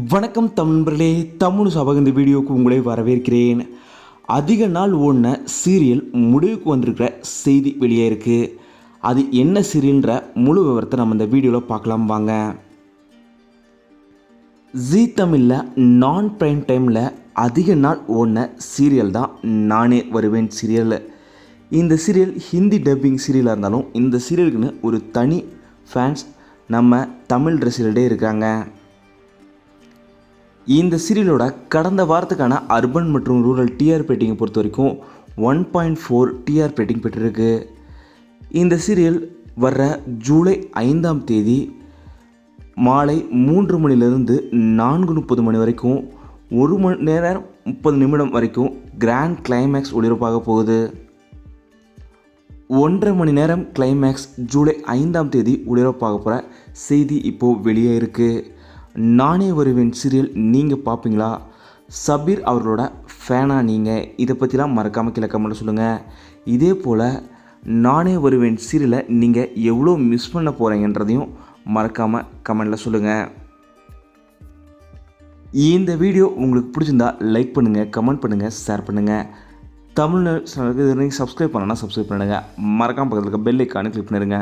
வணக்கம் தமிழர்களே தமிழ் சபக இந்த வீடியோவுக்கு உங்களை வரவேற்கிறேன். அதிக நாள் ஓடின சீரியல் முடிவுக்கு வந்திருக்கிற செய்தி வெளியே இருக்குது அது என்ன சீரியல்ன்ற முழு விவரத்தை நம்ம இந்த வீடியோவில் பார்க்கலாம் வாங்க. ஜீ தமிழில் நான் பிரைம் டைமில் அதிக நாள் ஓடின சீரியல் தான் நானே வருவேன் சீரியல். இந்த சீரியல் ஹிந்தி டப்பிங் சீரியலாக இருந்தாலும் இந்த சீரியலுக்குன்னு ஒரு தனி ஃபேன்ஸ் நம்ம தமிழ் ரசிகர்களே இருக்காங்க. இந்த சீரியலோட கடந்த வாரத்துக்கான அர்பன் மற்றும் ரூரல் டிஆர் ரேட்டிங்கை பொறுத்த வரைக்கும் one point four TR rating பெற்றிருக்கு. இந்த சீரியல் வர்ற ஜூலை ஐந்தாம் தேதி மாலை மூன்று மணிலிருந்து நான்கு முப்பது மணி வரைக்கும் ஒரு மணி நேரம் முப்பது நிமிடம் வரைக்கும் கிராண்ட் கிளைமேக்ஸ் ஒளிபரப்பாக போகுது. ஒன்றரை மணி நேரம் கிளைமேக்ஸ் ஜூலை ஐந்தாம் தேதி ஒளிபரப்பாக போகிற செய்தி இப்போது வெளியே இருக்குது நானே வருவேன் சீரியல் நீங்கள் பார்ப்பீங்களா சபீர் அவர்களோட ஃபேனாக நீங்கள் இதை பற்றிலாம் மறக்காமல் கீழே சொல்லுங்கள் இதே போல் நானே வருவேன் சீரியலை நீங்கள் எவ்வளோ மிஸ் பண்ண போகிறீங்கன்றதையும் மறக்காமல் கமெண்டில் சொல்லுங்கள் இந்த வீடியோ உங்களுக்கு பிடிச்சிருந்தா லைக் பண்ணுங்கள் கமெண்ட் பண்ணுங்கள் ஷேர் பண்ணுங்கள் தமிழ் சேனலுக்கு இது வரைக்கும் சப்ஸ்கிரைப் பண்ணலன்னா சப்ஸ்கிரைப் பண்ணுங்கள் மறக்காமல் பக்கத்தில் இருக்க பெல் ஐக்கானு கிளிக் பண்ணிடுங்க